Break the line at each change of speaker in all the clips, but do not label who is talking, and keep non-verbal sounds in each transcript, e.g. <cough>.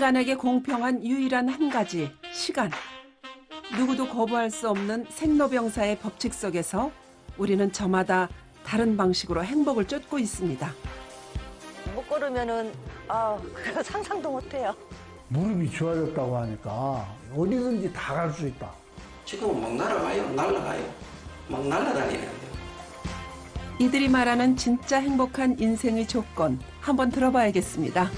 인간에게 공평한 유일한 한 가지 시간. 누구도 거부할 수 없는 생로병사의 법칙 속에서 우리는 저마다 다른 방식으로 행복을 쫓고 있습니다.
못 걸으면은 아 그거 상상도 못해요.
무릎이 좋아졌다고 하니까 어디든지 다 갈 수 있다.
지금은 막 날아가요, 날아가요. 막 날아다니는데.
이들이 말하는 진짜 행복한 인생의 조건 한번 들어봐야겠습니다.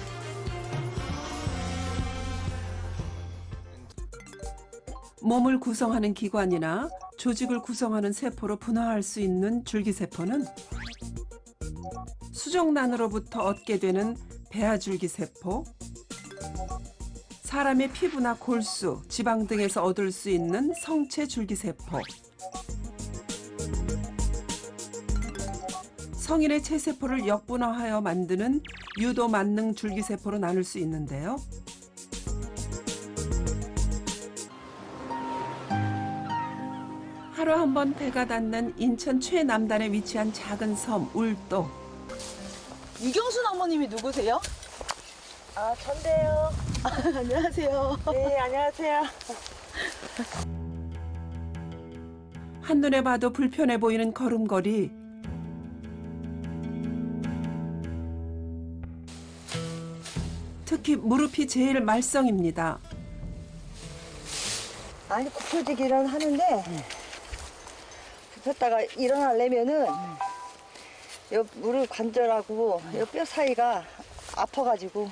몸을 구성하는 기관이나 조직을 구성하는 세포로 분화할 수 있는 줄기세포는 수정란으로부터 얻게 되는 배아줄기세포, 사람의 피부나 골수, 지방 등에서 얻을 수 있는 성체 줄기세포, 성인의 체세포를 역분화하여 만드는 유도 만능 줄기세포로 나눌 수 있는데요. 하루 한 번 배가 닿는 인천 최남단에 위치한 작은 섬 울도.
이경순 어머님이 누구세요?
아 전데요. <laughs>
안녕하세요.
네 안녕하세요.
한눈에 봐도 불편해 보이는 걸음걸이. 특히 무릎이 제일 말썽입니다.
아니 굽혀지기는 하는데 굽 혔다가 일어나려면은 요 무릎 관절하고 요 뼈 사이가 아파가지고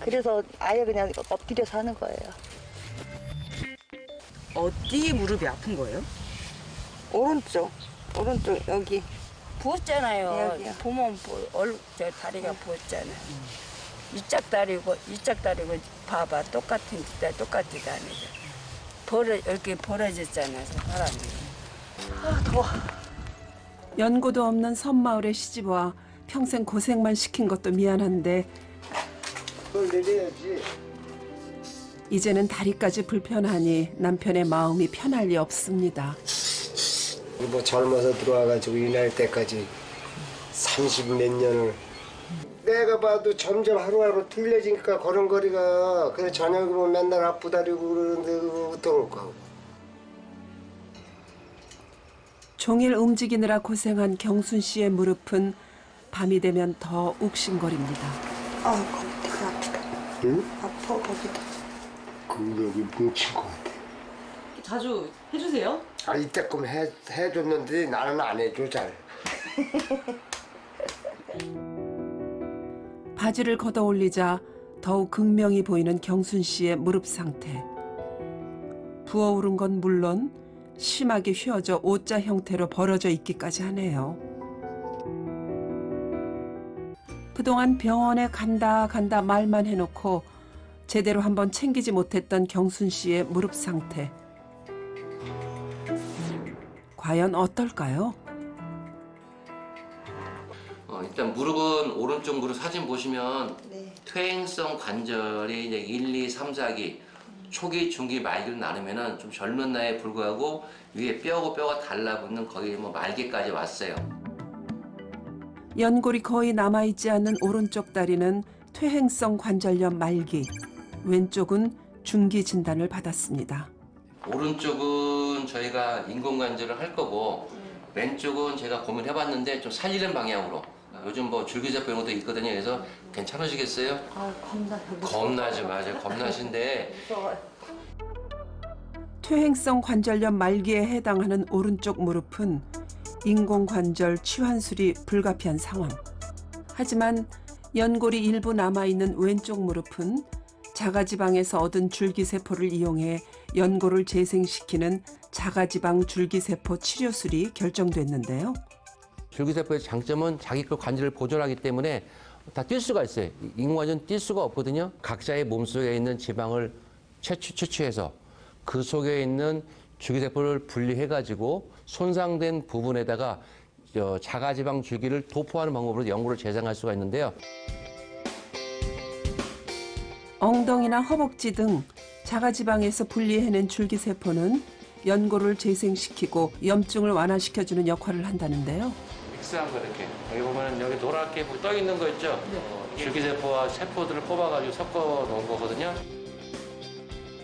그래서 아예 그냥 엎드려서 하는 거예요.
어디 무릎이 아픈 거예요?
오른쪽 오른쪽 여기
부었잖아요.
여기요.
보면 부, 얼, 저 다리가 부었잖아요. 이짝 다리고 이짝 다리고 봐봐 똑같은 짓다 똑같이 다니죠. 벌어 이렇게 벌어졌잖아요 사람이.
연고도 없는 섬마을에 시집와 평생 고생만 시킨 것도 미안한데
그걸 내려야지.
이제는 다리까지 불편하니 남편의 마음이 편할 리 없습니다.
뭐 젊어서 들어와가지고 이 나이 때까지 30 몇 년을 내가 봐도 점점 하루하루 틀려지니까 걸음걸이가 그래 저녁이면 맨날 아프다리고 그러는데 어떤 거
종일 움직이느라 고생한 경순 씨의 무릎은 밤이 되면 더 욱신거립니다.
아 거기 되게 아프다.
응?
아파.
그 여기 뭉친 것 같아
자주 해주세요?
아 이때끔 해, 해줬는데 나는 안 해줘 잘 <laughs>
바지를 걷어 올리자 더욱 극명히 보이는 경순 씨의 무릎 상태. 부어오른 건 물론 심하게 휘어져 O자 형태로 벌어져 있기까지 하네요. 그동안 병원에 간다 간다 말만 해놓고 제대로 한번 챙기지 못했던 경순 씨의 무릎 상태. 과연 어떨까요?
어, 일단 무릎은 오른쪽 무릎 사진 보시면
네.
퇴행성 관절이 이제 1, 2, 3, 4기 초기, 중기, 말기로 나누면은 좀 젊은 나이에 불구하고 위에 뼈하고 뼈가 달라붙는 거의 뭐 말기까지 왔어요.
연골이 거의 남아있지 않는 오른쪽 다리는 퇴행성 관절염 말기, 왼쪽은 중기 진단을 받았습니다.
오른쪽은 저희가 인공관절을 할 거고 왼쪽은 제가 고민해봤는데 좀 살리는 방향으로 요즘 뭐 줄기세포 이런 것도 있거든요. 그래서 괜찮으시겠어요?
아 겁나
겁나지 맞아요. 겁나신데. <laughs>
퇴행성 관절염 말기에 해당하는 오른쪽 무릎은 인공관절 치환술이 불가피한 상황. 하지만 연골이 일부 남아있는 왼쪽 무릎은 자가지방에서 얻은 줄기세포를 이용해 연골을 재생시키는 자가지방 줄기세포 치료술이 결정됐는데요.
줄기세포의 장점은 자기 그 관절을 보존하기 때문에 다 뛸 수가 있어요. 인공관절은 뛸 수가 없거든요. 각자의 몸속에 있는 지방을 채취, 채취해서 그 속에 있는 줄기세포를 분리해가지고 손상된 부분에다가 저 자가지방 줄기를 도포하는 방법으로 연골을 재생할 수가 있는데요.
엉덩이나 허벅지 등 자가지방에서 분리해낸 줄기세포는 연골을 재생시키고 염증을 완화시켜주는 역할을 한다는데요.
믹스한 거 이렇게 여기 보면 여기 노랗게 떠 있는 거 있죠? 줄기세포와 세포들을 뽑아가지고 섞어 놓은 거거든요.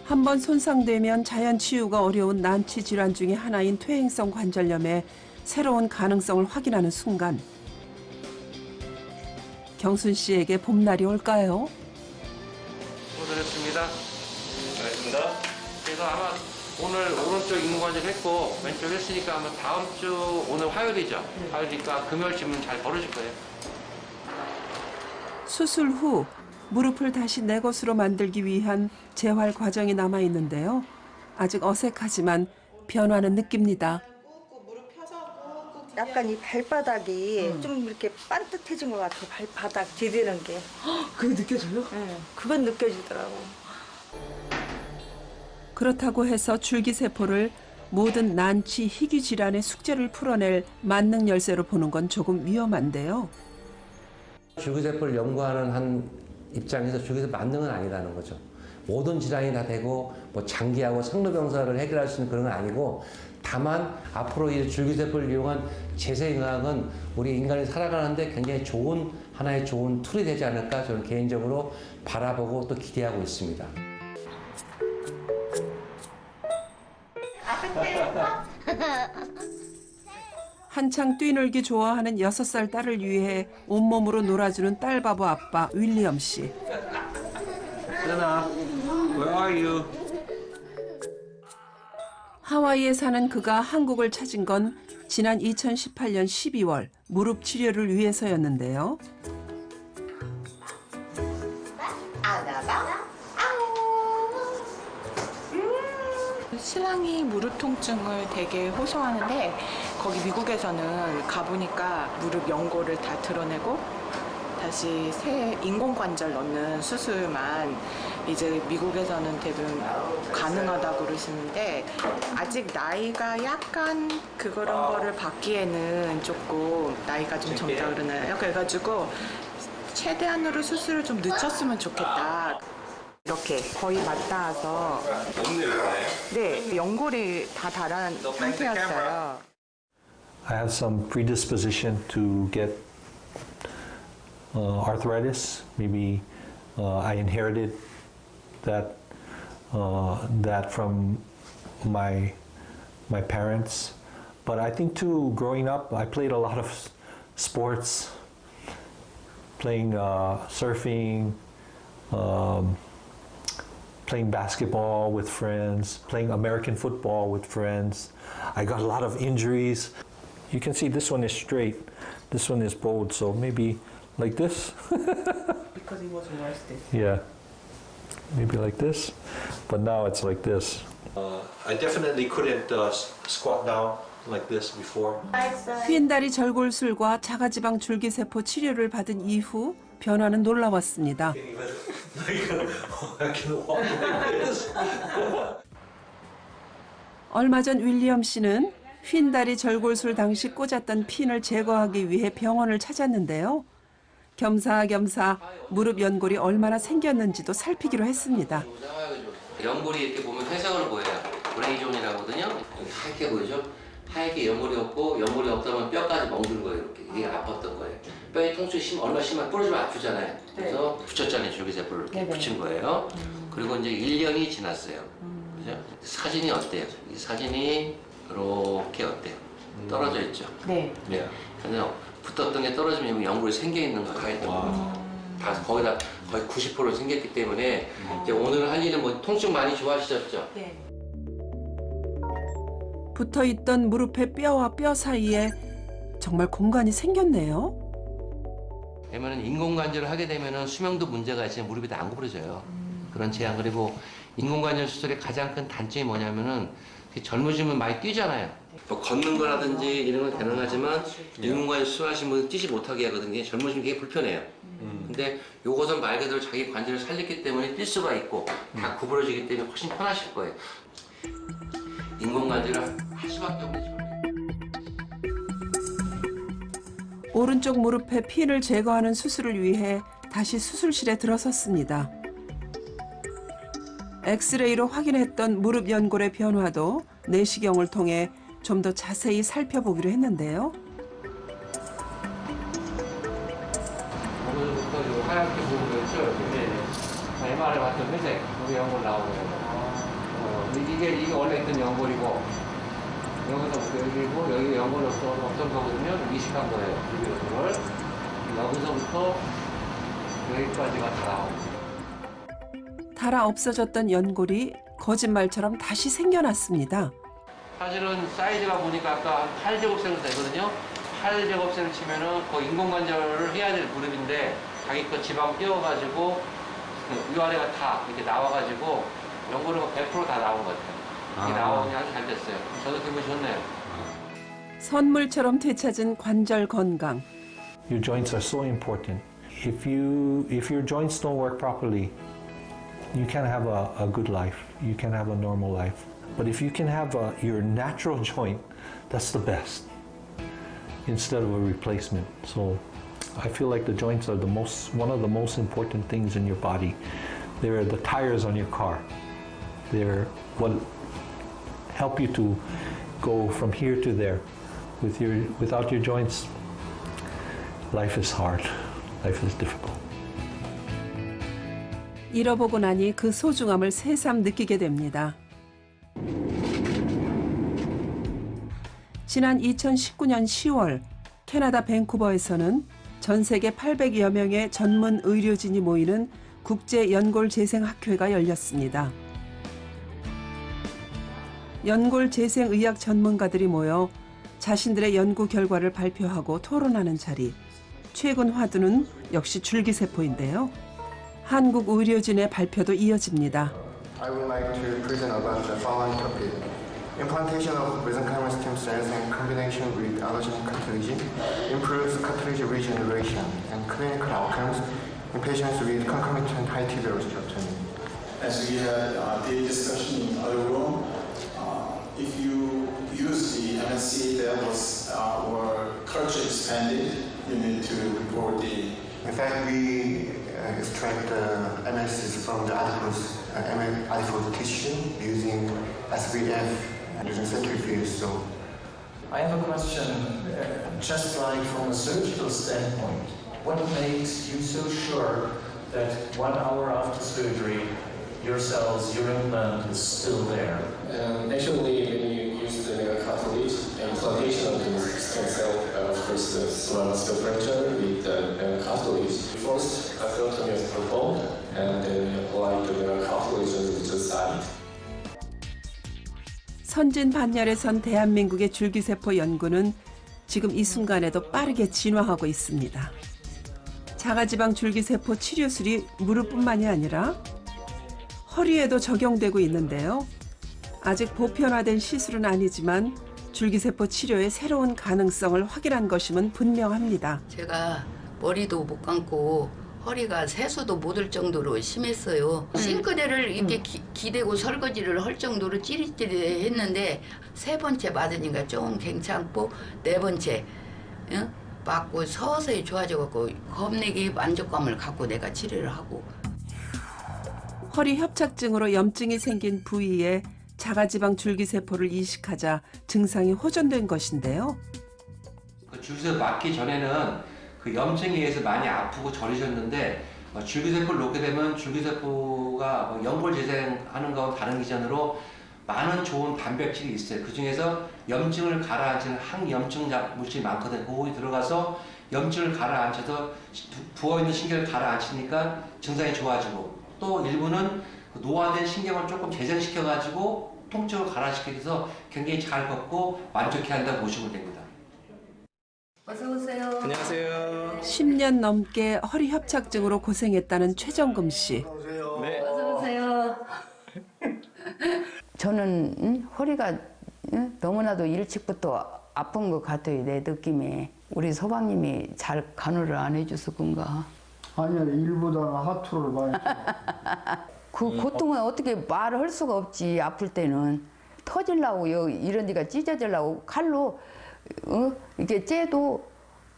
한 번 손상되면 자연 치유가 어려운 난치 질환 중의 하나인 퇴행성 관절염의 새로운 가능성을 확인하는 순간 경순 씨에게 봄날이 올까요?
수고드렸습니다. 알겠습니다. 그래서 아마 오늘 오른쪽 인공관절 했고 왼쪽 했으니까 아마 다음 주 오늘 화요일이죠. 화요일이니까 금요일쯤은 잘 벌어질 거예요.
수술 후 무릎을 다시 내 것으로 만들기 위한 재활 과정이 남아 있는데요. 아직 어색하지만 변화는 느낍니다.
약간 이 발바닥이 좀 이렇게 반듯해진 것 같아. 발바닥 디디는 게.
그게 느껴져요?
응, 그건 느껴지더라고.
그렇다고 해서 줄기세포를 모든 난치 희귀 질환의 숙제를 풀어낼 만능 열쇠로 보는 건 조금 위험한데요.
줄기세포를 연구하는 한 입장에서 줄기세포 만능은 아니라는 거죠. 모든 질환이 다 되고 뭐 장기하고 상노병사를 해결할 수 있는 그런 건 아니고 다만 앞으로 이 줄기세포를 이용한 재생의학은 우리 인간이 살아가는데 굉장히 좋은 하나의 좋은 툴이 되지 않을까 저는 개인적으로 바라보고 또 기대하고 있습니다. <laughs>
한창 뛰놀기 좋아하는 여섯 살 딸을 위해 온몸으로 놀아주는 딸 바보 아빠 윌리엄 씨.
Where are you?
하와이에 사는 그가 한국을 찾은 건 지난 2018년 12월 무릎 치료를 위해서였는데요.
신랑이 무릎 통증을 되게 호소하는데 거기 미국에서는 가보니까 무릎 연골을 다 드러내고 다시 새 인공관절 넣는 수술만 이제 미국에서는 대부분 가능하다고 그러시는데 아직 나이가 약간 그런 거를 받기에는 조금 나이가 좀 젊다 그러나요? 그래가지고 최대한으로 수술을 좀 늦췄으면 좋겠다. 이렇게 거의 맞닿아서 네 연골이 다 달한 상태였어요.
I have some predisposition to get uh, arthritis. Maybe uh, I inherited that uh, that from my my parents. But I think too, growing up, I played a lot of sports, playing uh, surfing, um, playing basketball with friends, playing American football with friends. I got a lot of injuries. You can see this one is straight, this one is bowed, so maybe like this. <laughs>
Because it was worse this.
Yeah, maybe like this, but now it's like this.
Uh, I definitely couldn't uh, s- squat down like this before.
휜다리 절골술과 자가지방 줄기세포 치료를 받은 이후 변화는 놀라웠습니다. 얼마 전 윌리엄 씨는 휜다리 절골술 당시 꽂았던 핀을 제거하기 위해 병원을 찾았는데요. 겸사겸사 무릎 연골이 얼마나 생겼는지도 살피기로 했습니다.
연골이 이렇게 보면 회색으로 보여요. 여기 하얗게 보이죠? 하얗게 연골이 없고 연골이 없다 보면 뼈까지 멍든 거예요. 이렇게 이게 아팠던 거예요. 뼈에 통증이 심, 얼마 심하면 부러지면 아프잖아요. 그래서 붙였잖아요. 줄기세포를 이렇게 붙인 거예요. 그리고 이제 1년이 지났어요. 그죠? 사진이 어때요? 이 사진이 이렇게 어때요? 떨어져 있죠?
네.
네. 그래서 붙었던 게 떨어지면 연골이 생겨 있는 거예요. 다 거기다 거의 90% 생겼기 때문에 이제 오늘 할 일은 뭐 통증 많이 좋아지셨죠?
네.
붙어 있던 무릎의 뼈와 뼈 사이에 정말 공간이 생겼네요.
왜냐면 인공관절을 하게 되면은 수명도 문제가 있으면 무릎이 다 안 구부러져요. 그런 제한 그리고 인공관절 수술의 가장 큰 단점이 뭐냐면은 그 젊어지면 많이 뛰잖아요. 뭐 걷는 거라든지 이런 건 가능하지만 인공관절 수술하신 분은 뛰지 못하게 하거든요. 젊어지면 되게 불편해요. 근데 요것은 말 그대로 자기 관절을 살렸기 때문에 뛸 수가 있고 다 구부러지기 때문에 훨씬 편하실 거예요. 인공관절을 할 수밖에 없는 죠
오른쪽 무릎의 핀을 제거하는 수술을 위해 다시 수술실에 들어섰습니다. 엑스레이로 확인했던 무릎 연골의 변화도 내시경을 통해 좀 더 자세히 살펴보기로 했는데요.
오늘부터 요 하얗게 있죠? 여기. MR에 봤던 회색, 여기 연골 나오고요. 어, 이게, 이게 원래 있던 연골이고, 여기서부터 여기고, 여기 연골이 없어, 없던 거거든요. 이식한 거예요. 이 연골을. 여기서부터 여기까지가 다.
달아 없어졌던 연골이 거짓말처럼 다시 생겨났습니다.
사실은 사이즈가 보니까 아까 한 8제곱센트 되거든요. 8제곱센트 치면은 그 인공관절을 해야 될 무릎인데 자기 거 지방 띄워가지고 그 위아래가 다 이렇게 나와가지고 연골은 100%다 나온 것 같아요. 이게 나오니 아주 잘 됐어요. 저도 기분이 좋네요.
선물처럼 되찾은 관절 건강.
Your joints are so important. If you if your joints don't work properly, you can't have a, a good life. You can have a normal life. But if you can have a, your natural joint, that's the best. Instead of a replacement. So I feel like the joints are the most one of the most important things in your body. They're the tires on your car. They're what help you to go from here to there. With your without your joints, life is hard. Life is difficult.
잃어보고 나니 그 소중함을 새삼 느끼게 됩니다. 지난 2019년 10월 캐나다 밴쿠버에서는 전 세계 800여 명의 전문 의료진이 모이는 국제 연골 재생 학회가 열렸습니다. 연골 재생 의학 전문가들이 모여 자신들의 연구 결과를 발표하고 토론하는 자리. 최근 화두는 역시 줄기세포인데요. 한국 의료진의 발표도 이어집니다.
I would like to present about the following topic. Implantation of mesenchymal stem cells in combination with allogeneic cartilage improves cartilage regeneration and clinical outcomes in patients with concomitant high tuberous osteotomy.
As we had uh, the discussion in the other room, uh, if you use the MSC that was uh, or culture expanded, you need to report the
In fact, we uh, extract the MSCs from the adipose, uh, M- adipose tissue using SVF using centrifuge. So
I have a question, uh, just like from a surgical standpoint, what makes you so sure that one hour after surgery, your cells, your implant is still there?
Um, actually, when you use the cartilage, implantation of the stem cell, uh, of course, the small muscle fracture with the uh, cartilage. First, a osteotomy is performed, and then you apply the cartilage on the side.
선진 반열에 선 대한민국의 줄기세포 연구는 지금 이 순간에도 빠르게 진화하고 있습니다. 자가지방 줄기세포 치료술이 무릎뿐만이 아니라 허리에도 적용되고 있는데요. 아직 보편화된 시술은 아니지만 줄기세포 치료의 새로운 가능성을 확인한 것임은 분명합니다.
제가 머리도 못 감고 허리가 세수도 못할 정도로 심했어요. 싱크대를 이렇게 기, 기대고 설거지를 할 정도로 찌릿찌릿 했는데 세 번째 맞으니까 좀 괜찮고 네 번째 응? 맞고 서서히 좋아져갖고 겁내게 만족감을 갖고 내가 치료를 하고
허리 협착증으로 염증이 생긴 부위에 자가지방 줄기세포를 이식하자 증상이 호전된 것인데요.
그 줄기세포 맞기 전에는 그 염증에 의해서 많이 아프고 저리셨는데 어, 줄기세포를 놓게 되면 줄기세포가 뭐 연골 재생하는 거와 다른 기전으로 많은 좋은 단백질이 있어요. 그 중에서 염증을 가라앉히는 항염증 자- 물질이 많거든요. 그거기 들어가서 염증을 가라앉혀서 시- 부어있는 신경을 가라앉히니까 증상이 좋아지고 또 일부는 그 노화된 신경을 조금 재생시켜가지고 통증을 가라앉히면서 굉장히 잘 걷고 만족해 한다고 보시면 됩니다.
어서 오세요.
안녕하세요.
10년 넘게 허리 협착증으로 고생했다는 최정금 씨.
어서 오세요. <laughs> 저는 응? 허리가 응? 너무나도 일찍부터 아픈 것 같아요. 내 느낌에 우리 서방님이 잘 간호를 안 해줘서 그런가.
아니야, 일보다는 하투를 많이 쳐. <laughs>
그 고통은 어떻게 말을 할 수가 없지 아플 때는 터질라고 여- 이런 데가 찢어질라고 칼로 어? 이게 째도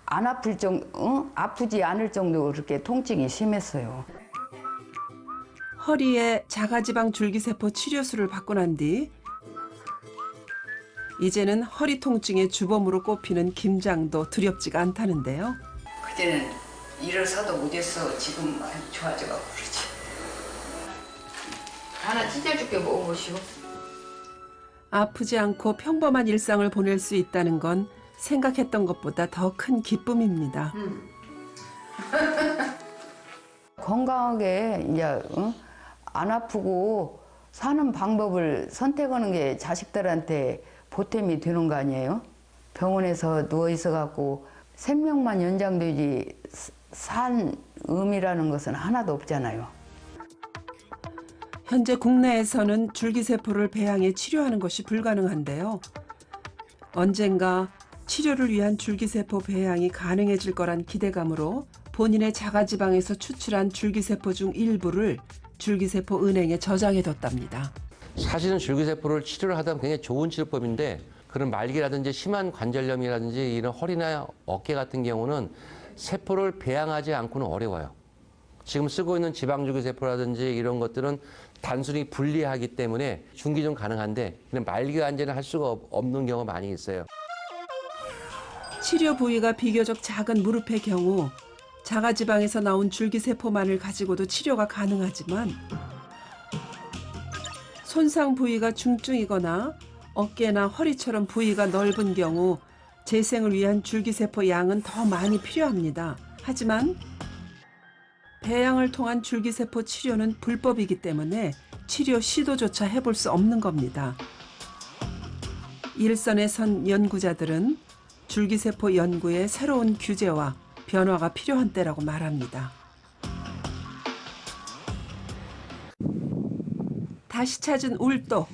안 아플 정 어? 아프지 않을 정도로 그렇게 통증이 심했어요.
허리에 자가지방 줄기세포 치료술을 받고 난 뒤 이제는 허리 통증의 주범으로 꼽히는 김장도 두렵지가 않다는데요.
그때는 일어서도 못했어. 지금 많이 좋아져가고 그러지. 하나 찢어줄게 먹어보시오.
아프지 않고 평범한 일상을 보낼 수 있다는 건 생각했던 것보다 더 큰 기쁨입니다. <laughs>
건강하게 이제 어? 안 아프고 사는 방법을 선택하는 게 자식들한테 보탬이 되는 거 아니에요? 병원에서 누워 있어 갖고 생명만 연장되지 산 의미라는 것은 하나도 없잖아요.
현재 국내에서는 줄기세포를 배양해 치료하는 것이 불가능한데요. 언젠가 치료를 위한 줄기세포 배양이 가능해질 거란 기대감으로 본인의 자가지방에서 추출한 줄기세포 중 일부를 줄기세포 은행에 저장해뒀답니다.
사실은 줄기세포를 치료를 하다 보면 굉장히 좋은 치료법인데 그런 말기라든지 심한 관절염이라든지 이런 허리나 어깨 같은 경우는 세포를 배양하지 않고는 어려워요. 지금 쓰고 있는 지방줄기세포라든지 이런 것들은 단순히 분리하기 때문에 중기좀 가능한데 그냥 말기 관절을 할 수가 없- 없는 경우가 많이 있어요.
치료 부위가 비교적 작은 무릎의 경우 자가지방에서 나온 줄기세포만을 가지고도 치료가 가능하지만 손상 부위가 중증이거나 어깨나 허리처럼 부위가 넓은 경우 재생을 위한 줄기세포 양은 더 많이 필요합니다. 하지만 배양을 통한 줄기세포 치료는 불법이기 때문에 치료 시도조차 해볼 수 없는 겁니다. 일선에 선 연구자들은 줄기세포 연구에 새로운 규제와 변화가 필요한 때라고 말합니다. 다시 찾은 울도.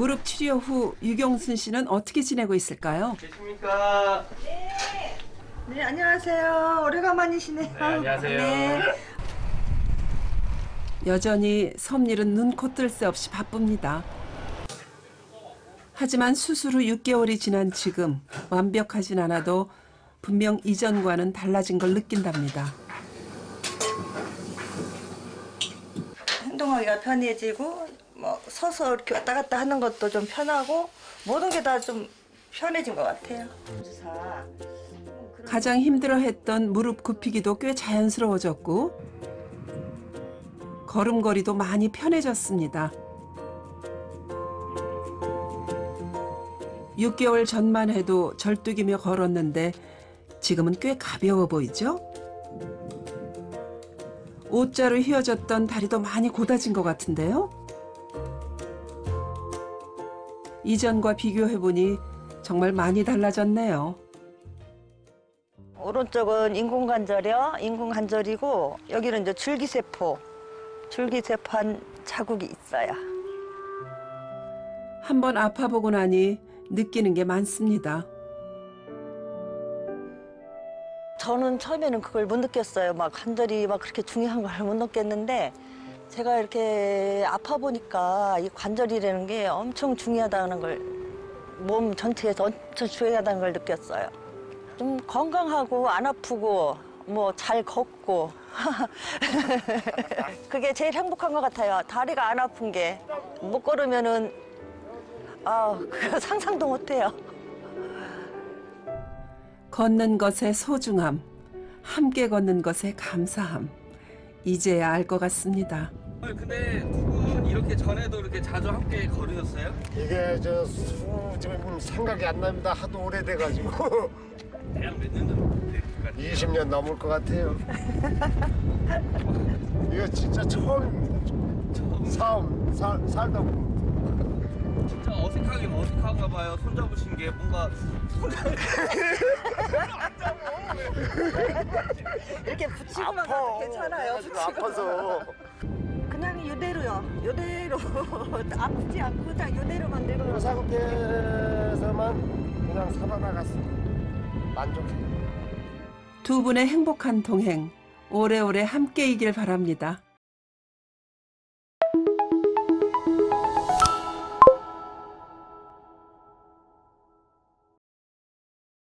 무릎 치료 후 유경순 씨는 어떻게 지내고 있을까요?
계십니까?
네, 안녕하세요. 오래간만이시네요. 네, 안녕하세요.
여전히 섭일은 눈코 뜰 새 없이 바쁩니다. 하지만 수술 후 6개월이 지난 지금 완벽하진 않아도 분명 이전과는 달라진 걸 느낀답니다.
행동하기가 편해지고 뭐 서서 이렇게 왔다 갔다 하는 것도 좀 편하고 모든 게 다 좀 편해진 것 같아요.
가장 힘들어했던 무릎 굽히기도 꽤 자연스러워졌고 걸음걸이도 많이 편해졌습니다. 6개월 전만 해도 절뚝이며 걸었는데 지금은 꽤 가벼워 보이죠? 옷자로 휘어졌던 다리도 많이 곧아진 것 같은데요? 이전과 비교해보니 정말 많이 달라졌네요.
오른쪽은 인공관절이요. 인공관절이고 여기는 이제 줄기세포. 줄기세포 자국이 있어요.
한번 아파보고 나니 느끼는 게 많습니다.
저는 처음에는 그걸 못 느꼈어요. 막 관절이 막 그렇게 중요한 걸 못 느꼈는데 제가 이렇게 아파 보니까 이 관절이라는 게 엄청 중요하다는 걸 몸 전체에서 엄청 중요하다는 걸 느꼈어요. 좀 건강하고 안 아프고 뭐 잘 걷고 <laughs> 그게 제일 행복한 것 같아요. 다리가 안 아픈 게 못 걸으면은 아 그거 <laughs> 상상도 못해요.
걷는 것의 소중함, 함께 걷는 것의 감사함. 이제야 알 것 같습니다.
근데 두 분 이렇게 전에도 이렇게 자주 함께 걸으셨어요?
이게 저 수, 지금 생각이 안 납니다. 하도 오래돼가지고. <laughs>
대략 몇 년 정도?
20년 넘을 것 같아요. 이거 진짜 처음입니다. 처음. 싸움, 살, 살다 보면.
진짜 어색하긴 어색한가 봐요. 손잡으신 게 뭔가 <laughs> <laughs>
이렇게 붙이고만 가도 괜찮아요. 붙이고.
아파서.
그냥 이대로요. 이대로 <laughs> 아프지 않고 그냥 이대로만
이
늙어.
상태에서만 그냥 살아나갔습니다. 만족해요.
두 분의 행복한 동행 오래오래 함께이길 바랍니다.